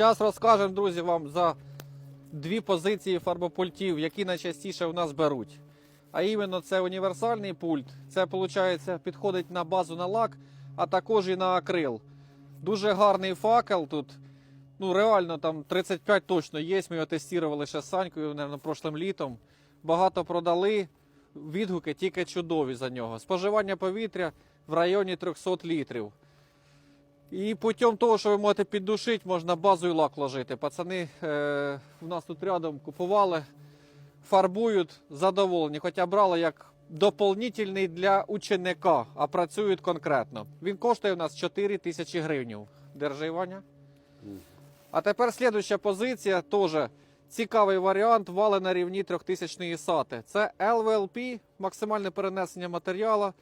Зараз розкажемо, друзі, вам за дві позиції фарбопультів, які найчастіше у нас беруть. А іменно це універсальний пульт. Це, виходить, підходить на базу на лак, а також і на акрил. Дуже гарний факел тут. Ну, реально, там 35 точно є. Ми його тестували ще з Санькою, мабуть, прошлим літом. Багато продали. Відгуки тільки чудові за нього. Споживання повітря в районі 300 літрів. І путем того, що ви можете піддушити, можна базу і лак ложити. Пацани е, в нас тут рядом купували, фарбують, задоволені. Хоча брали як доповнительний для ученика, а працюють конкретно. Він коштує у нас 4 тисячі гривень. Держи. А тепер слідуюча позиція теж цікавий варіант вали на рівні 3000 сати. Це LVLP, максимальне перенесення матеріалу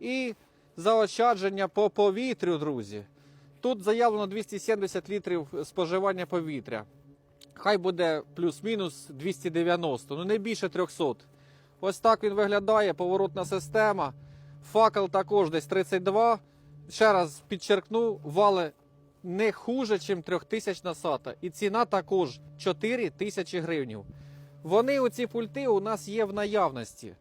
і заощадження по повітрю, друзі. Тут заявлено 270 літрів споживання повітря. Хай буде плюс-мінус 290, ну не більше 300. Ось так він виглядає, поворотна система. Факел також десь 32. Ще раз підчеркну, вали не хуже, ніж 3000 сата. І ціна також 4 тисячі гривень. Вони, оці пульти, у нас є в наявності.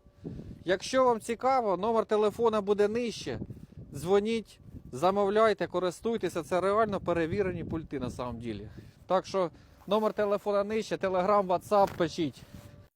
Якщо вам цікаво, номер телефона буде нижче. Дзвоніть, замовляйте, користуйтеся. Це реально перевірені пульти на самом ділі. Так що номер телефона нижче, телеграм, ватсап пишіть.